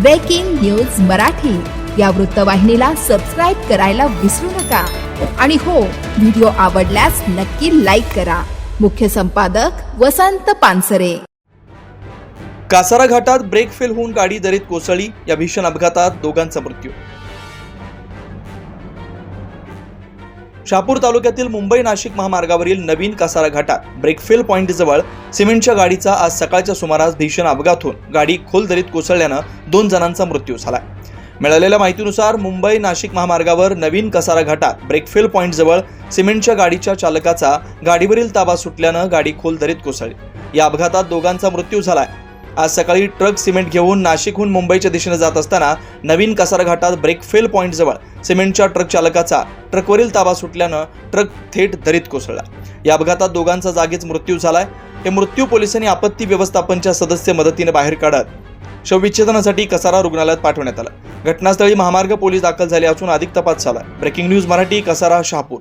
Breaking news Marathi या वृत्तवाहिनीला subscribe करायला विसरू नका. आणि हो व्हिडिओ आवडल्यास नक्की लाईक करा. मुख्य संपादक वसंत पानसरे. कासारा घाटात ब्रेक फेल होऊन गाडी दरीत कोसळली. या भीषण अपघातात दोघांचा मृत्यू. शहापूर तालुक्यातील मुंबई नाशिक महामार्गावरील नवीन कसारा घाटात ब्रेकफेल पॉईंटजवळ जवळ सिमेंटच्या गाडीचा आज सकाळच्या सुमारास भीषण अपघात होऊन गाडी खोल दरीत कोसळल्यानं दोन जणांचा मृत्यू झाला. मिळालेल्या माहितीनुसार मुंबई नाशिक महामार्गावर नवीन कसारा घाटात ब्रेकफेल पॉईंटजवळ जवळ सिमेंटच्या गाडीच्या चालकाचा गाडीवरील ताबा सुटल्यानं गाडी खोल दरीत कोसळली. या अपघातात दोघांचा मृत्यू झालाय. आज सकाळी ट्रक सिमेंट घेऊन नाशिकहून मुंबईच्या दिशेने जात असताना नवीन कसारा घाटात ब्रेक फेल पॉईंटजवळ सिमेंटच्या ट्रक चालकाचा ट्रकवरील ताबा सुटल्यानं ट्रक थेट दरीत कोसळला. या अपघातात दोघांचा जागीच मृत्यू झालाय. हे मृत्यू पोलिसांनी आपत्ती व्यवस्थापनच्या सदस्य मदतीने बाहेर काढत शवविच्छेदनासाठी कसारा रुग्णालयात पाठवण्यात आलं. घटनास्थळी महामार्ग पोलीस दाखल झाले असून अधिक तपास झाला ब्रेकिंग न्यूज मराठी कसारा शहापूर.